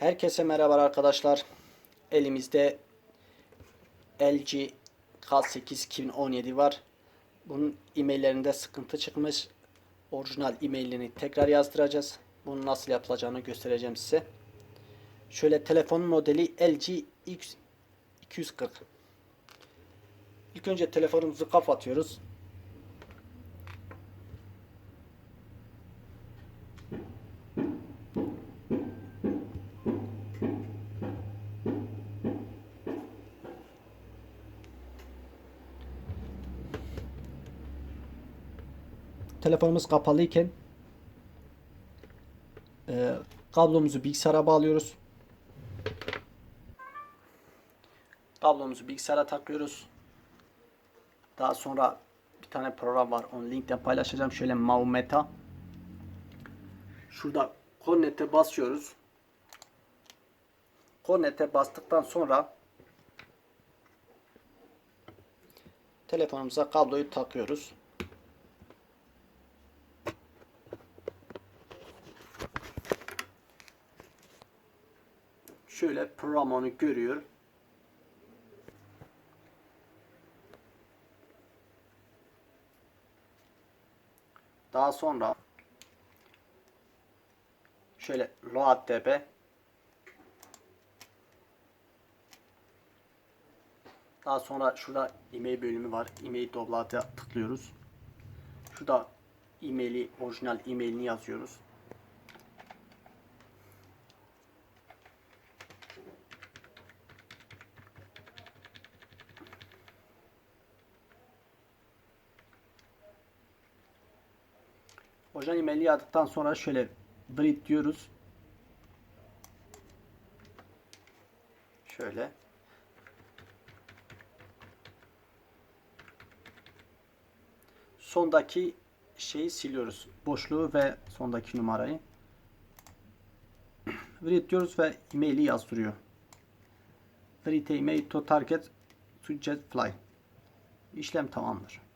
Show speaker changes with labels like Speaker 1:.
Speaker 1: Herkese merhaba arkadaşlar. Elimizde LG K8 2017 var. Bunun e-maillerinde sıkıntı çıkmış. Orijinal e-mailini tekrar yazdıracağız. Bunu nasıl yapılacağını göstereceğim size. Şöyle telefon modeli LG X240. İlk önce telefonumuzu kapatıyoruz. Telefonumuz kapalıyken e, kablomuzu bilgisayara bağlıyoruz. Kablomuzu bilgisayara takıyoruz. Daha sonra bir tane program var. Onu linkten paylaşacağım. Şöyle Maumeta. Şurada Connect'e basıyoruz. Connect'e bastıktan sonra telefonumuza kabloyu takıyoruz. Şöyle program onu görüyor. Daha sonra şöyle load.db Daha sonra şurada e-mail bölümü var. E-mail download'a tıklıyoruz. Şurada e-maili, orijinal e-mailini yazıyoruz. Orijinal e-maili yazdıktan sonra şöyle breed diyoruz. Şöyle. Sondaki şeyi siliyoruz. Boşluğu ve sondaki numarayı. Read diyoruz ve e-maili yazdırıyor. Read email to target jet fly. İşlem tamamdır.